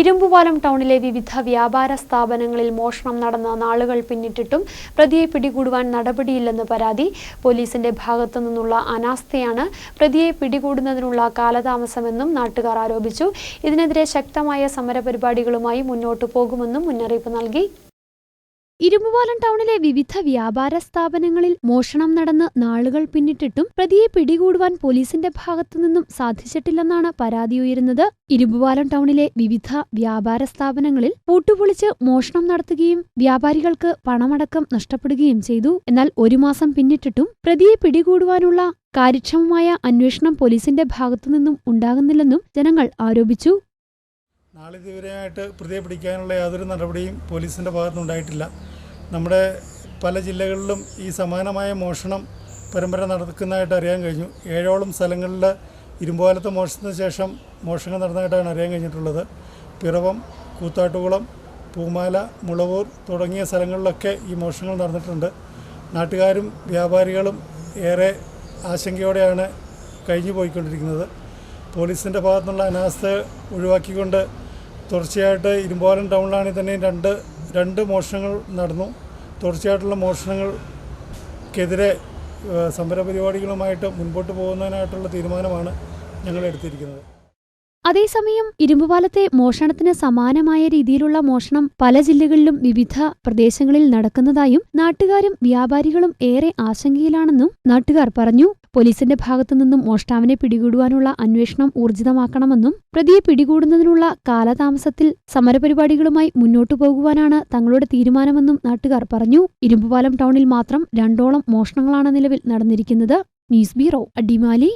ഇരുമ്പുപാലം ടൗണിലെ വിവിധ വ്യാപാര സ്ഥാപനങ്ങളിൽ മോഷണം നടന്ന നാളുകൾ പിന്നിട്ടിട്ടും പ്രതിയെ പിടികൂടുവാൻ നടപടിയില്ലെന്ന് പരാതി പോലീസിന്റെ ഭാഗത്തു നിന്നുള്ള അനാസ്ഥയാണ് പ്രതിയെ പിടികൂടുന്നതിനുള്ള കാലതാമസമെന്നും നാട്ടുകാർ ആരോപിച്ചു. ഇതിനെതിരെ ശക്തമായ സമരപരിപാടികളുമായി മുന്നോട്ടു പോകുമെന്നും മുന്നറിയിപ്പ് നൽകി. ഇരുമ്പുപാലം ടൗണിലെ വിവിധ വ്യാപാര സ്ഥാപനങ്ങളിൽ മോഷണം നടന്ന് നാളുകൾ പിന്നിട്ടിട്ടും പ്രതിയെ പിടികൂടുവാൻ പോലീസിന്റെ ഭാഗത്തുനിന്നും സാധിച്ചിട്ടില്ലെന്നാണ് പരാതി ഉയരുന്നത്. ഇരുമ്പുപാലം ടൗണിലെ വിവിധ വ്യാപാര സ്ഥാപനങ്ങളിൽ പൂട്ടുപൊളിച്ച് മോഷണം നടത്തുകയും വ്യാപാരികൾക്ക് പണമടക്കം നഷ്ടപ്പെടുകയും ചെയ്തു. എന്നാൽ ഒരു മാസം പിന്നിട്ടിട്ടും പ്രതിയെ പിടികൂടുവാനുള്ള കാര്യക്ഷമമായ അന്വേഷണം പോലീസിന്റെ ഭാഗത്തുനിന്നും ഉണ്ടാകുന്നില്ലെന്നും ജനങ്ങൾ ആരോപിച്ചു. നാളിതുവരെയായിട്ട് പ്രതിയെ പിടിക്കാനുള്ള യാതൊരു നടപടിയും പോലീസിന്റെ ഭാഗത്തുനിന്നുണ്ടായിട്ടില്ല. നമ്മുടെ പല ജില്ലകളിലും ഈ സമാനമായ മോഷണം പരമ്പര നടക്കുന്നതായിട്ട് അറിയാൻ കഴിഞ്ഞു. ഏഴോളം സ്ഥലങ്ങളിൽ ഇരുമ്പോലത്തെ മോഷണത്തിന് ശേഷം മോഷണം നടന്നതായിട്ടാണ് അറിയാൻ കഴിഞ്ഞിട്ടുള്ളത്. പിറവം കൂത്താട്ടുകുളം പൂമാല മുളവൂർ തുടങ്ങിയ സ്ഥലങ്ങളിലൊക്കെ ഈ മോഷണങ്ങൾ നടന്നിട്ടുണ്ട്. നാട്ടുകാരും വ്യാപാരികളും ഏറെ ആശങ്കയോടെയാണ് കഴിഞ്ഞു പോയിക്കൊണ്ടിരിക്കുന്നത് പോലീസിന്റെ ഭാഗത്തുനിന്നുള്ള അനാസ്ഥ ഒഴിവാക്കിക്കൊണ്ട് തുടർച്ചയായിട്ട് ഇരുമ്പോലം ടൗണിലാണെങ്കിൽ തന്നെ രണ്ട് രണ്ട് മോഷണങ്ങൾ നടന്നു. തുടർച്ചയായിട്ടുള്ള മോഷണങ്ങൾക്കെതിരെ സമരപരിപാടികളുമായിട്ട് മുൻപോട്ട് പോകുന്നതിനായിട്ടുള്ള തീരുമാനമാണ് ഞങ്ങൾ എടുത്തിരിക്കുന്നത്. അതേസമയം ഇരുമ്പുപാലത്തെ മോഷണത്തിന് സമാനമായ രീതിയിലുള്ള മോഷണം പല ജില്ലകളിലും വിവിധ പ്രദേശങ്ങളിൽ നടക്കുന്നതായും നാട്ടുകാരും വ്യാപാരികളും ഏറെ ആശങ്കയിലാണെന്നും നാട്ടുകാർ പറഞ്ഞു. പോലീസിന്റെ ഭാഗത്തുനിന്നും മോഷ്ടാവിനെ പിടികൂടുവാനുള്ള അന്വേഷണം ഊർജിതമാക്കണമെന്നും പ്രതിയെ പിടികൂടുന്നതിനുള്ള കാലതാമസത്തിൽ സമരപരിപാടികളുമായി മുന്നോട്ടു പോകുവാനാണ് തങ്ങളുടെ തീരുമാനമെന്നും നാട്ടുകാർ പറഞ്ഞു. ഇരുമ്പുപാലം ടൗണിൽ മാത്രം രണ്ടോളം മോഷണങ്ങളാണ് നിലവിൽ നടന്നിരിക്കുന്നത്. News bureau Adimali.